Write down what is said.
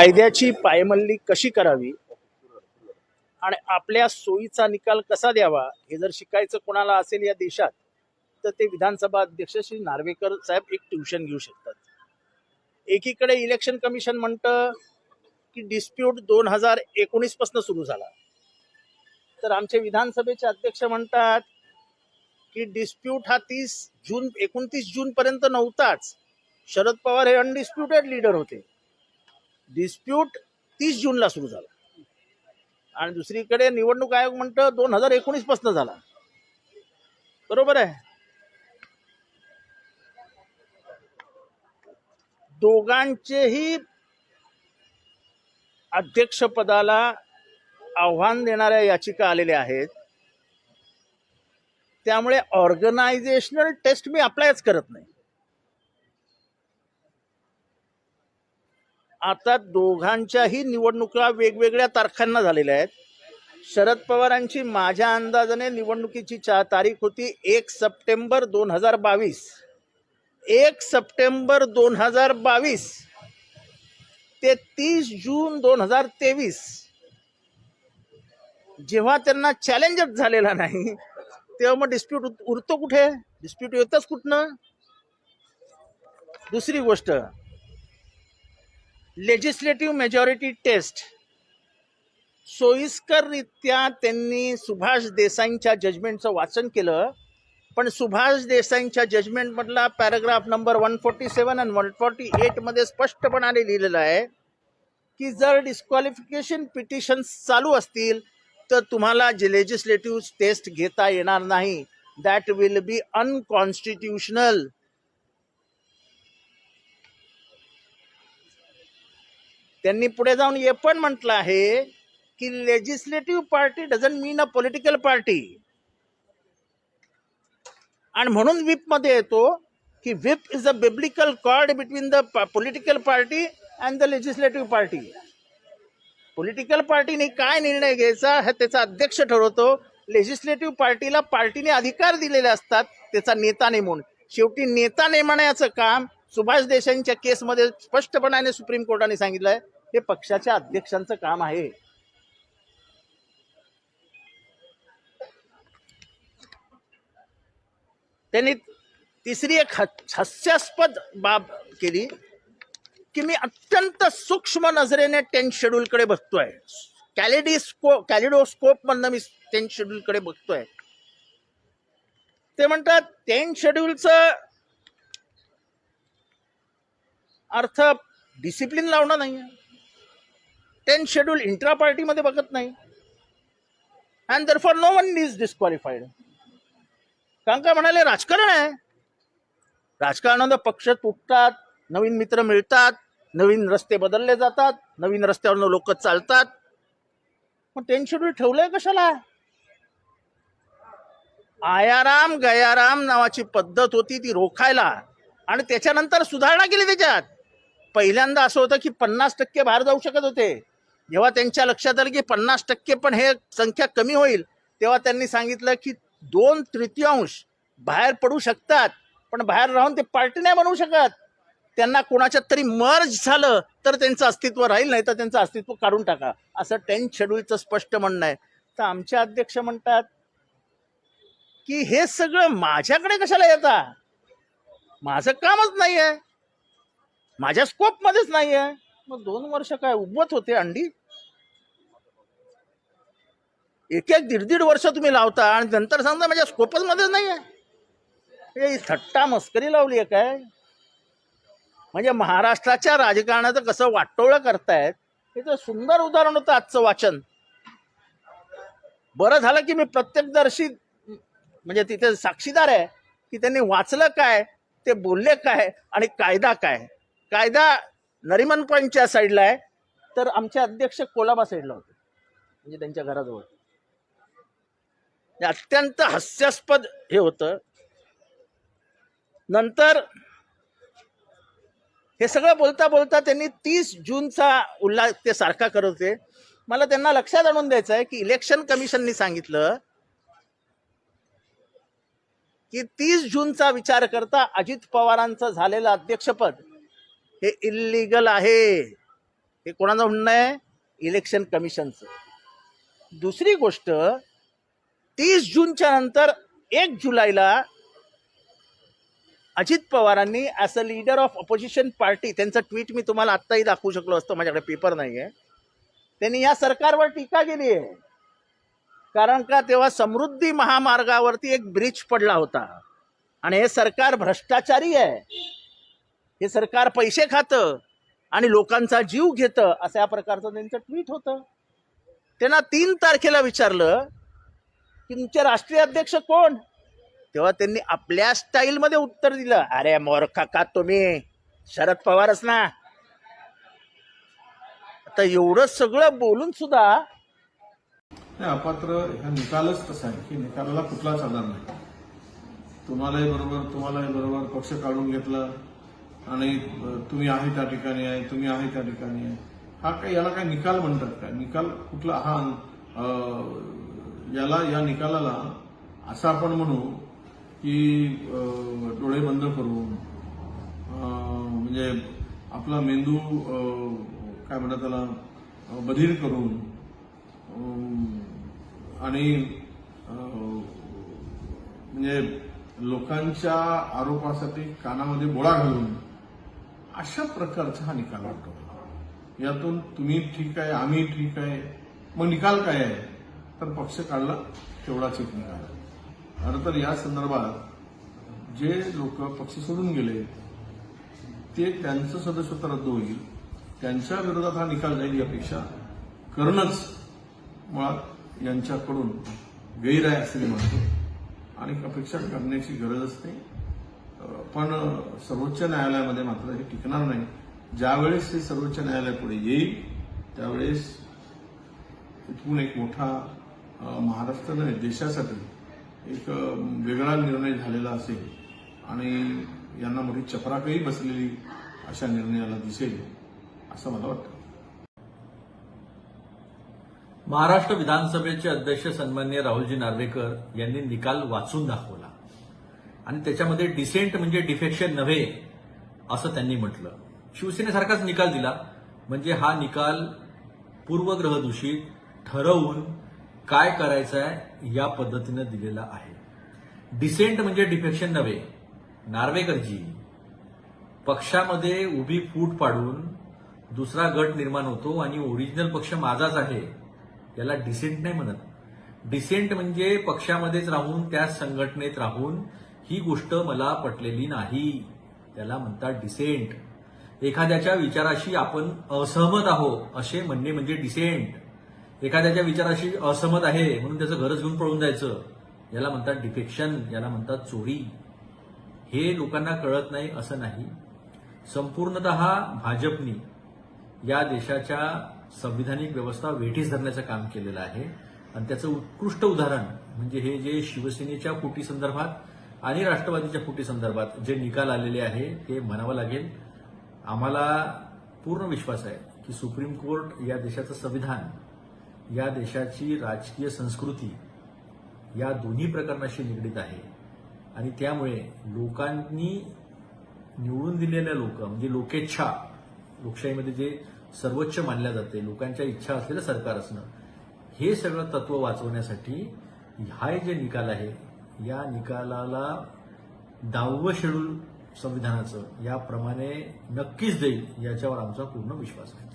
कायद्याची पायमल्ली कशी करावी? आणि आपल्या सोयीचा निकाल कसा द्यावा? हे जर शिकायचं कोणाला असेल या देशात तर ते विधानसभा अध्यक्ष श्री नार्वेकर साहेब एक ट्युशन घेऊ शकतात. एकीकडे इलेक्शन कमिशन म्हणतं की डिस्प्यूट दोन हजार एकोणीसपासून सुरू झाला. तर आमचे विधानसभेचे अध्यक्ष म्हणतात की डिस्प्यूट हा तीस जून एकोणतीस जून पर्यंत नव्हताच. शरद पवार हे अनडिस्प्युटेड लीडर होते. डिस्प्यूट तीस जूनला सुरू झाला. आणि दुसरीकडे निवडणूक आयोग म्हणतं दोन हजार एकोणीसपासून झाला. बरोबर आहे? दोघांचेही अध्यक्षपदाला आव्हान देणाऱ्या याचिका आलेल्या आहेत. त्यामुळे ऑर्गनायझेशनल टेस्ट मी अप्लायच करत नाही. आता दोघांच्याही निवडणुका वेगवेगळ्या तारखांना झालेल्या आहेत. शरद पवारांची माझ्या अंदाजाने निवडणुकीची चा तारीख होती एक सप्टेंबर दोन हजार बावीस. एक सप्टेंबर दोन हजार बावीस. ते तीस जून दोन हजार तेवीस. जेव्हा त्यांना चॅलेंजच झालेला नाही तेव्हा मग डिस्प्यूट उरतो कुठे? डिस्प्यूट येतच कुठनं? दुसरी गोष्ट लेजिस्लेटिव्ह मेजॉरिटी टेस्ट सोयीस्कररित्या त्यांनी सुभाष देसाईंच्या जजमेंटचं वाचन केलं. पण सुभाष देसाईंच्या जजमेंटमधला paragraph number one forty seven आणि वन फोर्टी एटमध्ये स्पष्टपणाने लिहिलेलं आहे की जर डिस्क्वालिफिकेशन पिटिशन चालू असतील तर तुम्हाला जे लेजिस्लेटिव्ह टेस्ट घेता येणार नाही. दॅट विल बी अनकॉन्स्टिट्युशनल त्यांनी पुढे जाऊन हे पण म्हटलं आहे की legislative party doesn't mean a political party आणि म्हणून विपमध्ये येतो की whip is a biblical cord between the political party and the legislative party political पार्टीने काय निर्णय घ्यायचा हे त्याचा अध्यक्ष ठरवतो. लेजिस्लेटिव्ह पार्टीला पार्टीने अधिकार दिलेले असतात त्याचा नेता नेमून शेवटी नेता नेमण्याचं काम सुभाष देसाईंच्या केसमध्ये स्पष्टपणाने सुप्रीम कोर्टाने सांगितलंय हे पक्षाच्या अध्यक्षांचं काम आहे. त्यांनी तिसरी एक हास्यास्पद बाब केली की मी अत्यंत सूक्ष्म नजरेने टेन्थ शेड्यूल कडे बघतोय. कॅलिडिस्को कॅलिडोस्कोप मधनं मी टेन्थ शेड्यूल कडे बघतोय. ते म्हणतात टेन्थ शेड्यूलचं अर्थ डिसिप्लिन लावणं नाही टेन शेड्यूल इंट्रा पार्टीमध्ये बघत नाही. And therefore no one is disqualified कारण का म्हणाले राजकारण आहे. राजकारणानं पक्ष तुटतात नवीन मित्र मिळतात नवीन रस्ते बदलले जातात नवीन रस्त्यावरनं लोक चालतात. मग टेन शेड्यूल ठेवलंय कशाला? आयाराम गयाराम नावाची पद्धत होती ती रोखायला. आणि त्याच्यानंतर सुधारणा केली त्याच्यात. पहिल्यांदा असं होतं की पन्नास टक्के बाहेर जाऊ शकत होते. जेव्हा त्यांच्या लक्षात आलं की पन्नास टक्के पण हे संख्या कमी होईल तेव्हा त्यांनी सांगितलं की दोन तृतीयांश बाहेर पडू शकतात पण बाहेर राहून ते पार्टी नाही बनवू शकत. त्यांना कोणाच्यात तरी मर्ज झालं तर त्यांचं अस्तित्व राहील नाही तर त्यांचं अस्तित्व काढून टाका. असं टेन्थ शेड्यूलचं स्पष्ट म्हणणं आहे. तर आमचे अध्यक्ष म्हणतात की हे सगळं माझ्याकडे कशाला येता? माझं कामच नाही आहे माझ्या स्कोपमध्येच नाही आहे मग दोन वर्ष काय उगवत होते अंडी? एक एक दीड दीड वर्ष तुम्ही लावता आणि नंतर सांगता माझ्या स्कोपच मध्येच नाही आहे हे थट्टा मस्करी लावली आहे काय? म्हणजे महाराष्ट्राच्या राजकारणाचं कसं वाटोळं करतायत हे तर सुंदर उदाहरण होतं आजचं वाचन. बरं झालं की मी प्रत्यक्षदर्शी म्हणजे तिथे साक्षीदार आहे की त्यांनी वाचलं काय ते बोलले काय आणि कायदा काय? कायदा नरिमन पॉईंटच्या साईडला आहे. तर आमचे अध्यक्ष कोलाबा साईडला होते. म्हणजे त्यांच्या घराजवळ. हे अत्यंत हास्यास्पद हे होतं. नंतर हे सगळं बोलता बोलता त्यांनी तीस जूनचा उल्हास ते सारखा करत होते. मला त्यांना लक्षात आणून द्यायचं आहे की इलेक्शन कमिशननी सांगितलं की तीस जूनचा विचार करता अजित पवारांचं झालेलं अध्यक्षपद हे इल्लीगल आहे. हे कोणाचं म्हणणं आहे? इलेक्शन कमिशनचं दुसरी गोष्ट तीस जूनच्या नंतर एक जुलैला अजित पवारांनी as a leader of opposition party त्यांचं ट्विट मी तुम्हाला आत्ताही दाखवू शकलो असतो माझ्याकडे पेपर नाही आहे त्यांनी या सरकारवर टीका केली आहे. कारण का तेव्हा समृद्धी महामार्गावरती एक ब्रिज पडला होता. आणि हे सरकार भ्रष्टाचारी आहे. हे सरकार पैसे खातं आणि लोकांचा जीव घेतं अशा प्रकारचं त्यांचं ट्विट होतं. त्यांना तीन तारखेला विचारलं की तुमचे राष्ट्रीय अध्यक्ष कोण? तेव्हा त्यांनी आपल्या स्टाईलमध्ये उत्तर दिलं अरे मोरखा का तुम्ही शरद पवारच ना. आता एवढं सगळं बोलून सुद्धा अपात्र हा निकालच तसा आहे. की निकालाला कुठलाच आधार नाही. तुम्हालाही बरोबर तुम्हालाही बरोबर पक्ष काढून घेतला. आणि तुम्ही आहे त्या ठिकाणी आहे तुम्ही आहे त्या ठिकाणी आहे. हा काय याला काय निकाल म्हणतात काय? निकाल कुठला? हा याला या निकालाला असं आपण म्हणू की डोळे बंद करून म्हणजे आपला मेंदू काय म्हणतात त्याला बधीर करून आणि म्हणजे लोकांच्या आरोपासाठी कानामध्ये बोळा घालून अशा प्रकारचा हा निकाल वाटतो यातून तुम्ही ठीक आहे आम्ही ठीक आहे मग निकाल काय आहे? तर पक्ष काढला तेवढाच एक निकाल खरं तर या संदर्भात जे लोक पक्ष सोडून गेले ते त्यांचं सदस्यत्व रद्द होईल. त्यांच्या विरोधात हा निकाल जाईल ही अपेक्षा करणंच मुळात यांच्याकडून गैर आहे असं मी म्हणतो. आणि अपेक्षा करण्याची गरज असते पण सर्वोच्च न्यायालयामध्ये मात्र हे टिकणार नाही. ज्यावेळेस हे सर्वोच्च न्यायालय पुढे येईल त्यावेळेस इथून एक मोठा महाराष्ट्र नव्हे देशासाठी एक वेगळा निर्णय झालेला असेल. आणि यांना मोठी चपराकही बसलेली अशा निर्णयाला दिसेल असं मला वाटतं. महाराष्ट्र विधानसभेचे अध्यक्ष सन्मान्य राहुलजी नार्वेकर यांनी निकाल वाचून दाखवला. आणि त्याच्यामध्ये डिसेंट म्हणजे डिफेक्शन नव्हे असं त्यांनी म्हटलं. शिवसेनेसारखाच निकाल दिला. म्हणजे हा निकाल पूर्वग्रह दूषित ठरवून काय करायचं आहे या पद्धतीनं दिलेला आहे. डिसेंट म्हणजे डिफेक्शन नव्हे. नार्वेकरजी पक्षामध्ये उभी फूट पाडून दुसरा गट निर्माण होतो आणि ओरिजिनल पक्ष माझाच आहे याला डिसेंट नाही म्हणत. डिसेंट म्हणजे पक्षामध्येच राहून त्या संघटनेत राहून ही गोष्ट मला पटलेली नाही. त्याला म्हणतात डिसेंट एखाद्याच्या विचाराशी आपण असहमत आहो असे म्हणणे म्हणजे डिसेंट एखाद्याच्या विचाराशी असहमत आहे म्हणून त्याचं घरच घेऊन पळून जायचं. याला म्हणतात डिफेक्शन याला म्हणतात चोरी. हे लोकांना कळत नाही असं नाही. संपूर्णत भाजपनी या देशाच्या संविधानिक व्यवस्था वेठीस धरण्याचं काम केलेलं आहे. आणि त्याचं उत्कृष्ट उदाहरण म्हणजे हे जे शिवसेनेच्या फुटी संदर्भात आणि राष्ट्रवादीच्या फुटी संदर्भात जे निकाल आलेले आहे ते म्हणावं लागेल. आम्हाला पूर्ण विश्वास आहे की सुप्रीम कोर्ट या देशाचं संविधान या देशाची राजकीय संस्कृती या दोन्ही प्रकरणाशी निगडीत आहे. आणि त्यामुळे लोकांनी निवडून दिलेल्या लोक म्हणजे लोकेच्छा लोकशाहीमध्ये जे सर्वोच्च मानल्या जाते लोकांच्या इच्छा असलेलं सरकार असणं हे सगळं तत्व वाचवण्यासाठी हा जे निकाल आहे या निकालाला दहावं शेड्यूल संविधानाचं याप्रमाणे नक्कीच देईल याच्यावर आमचा पूर्ण विश्वास आहे.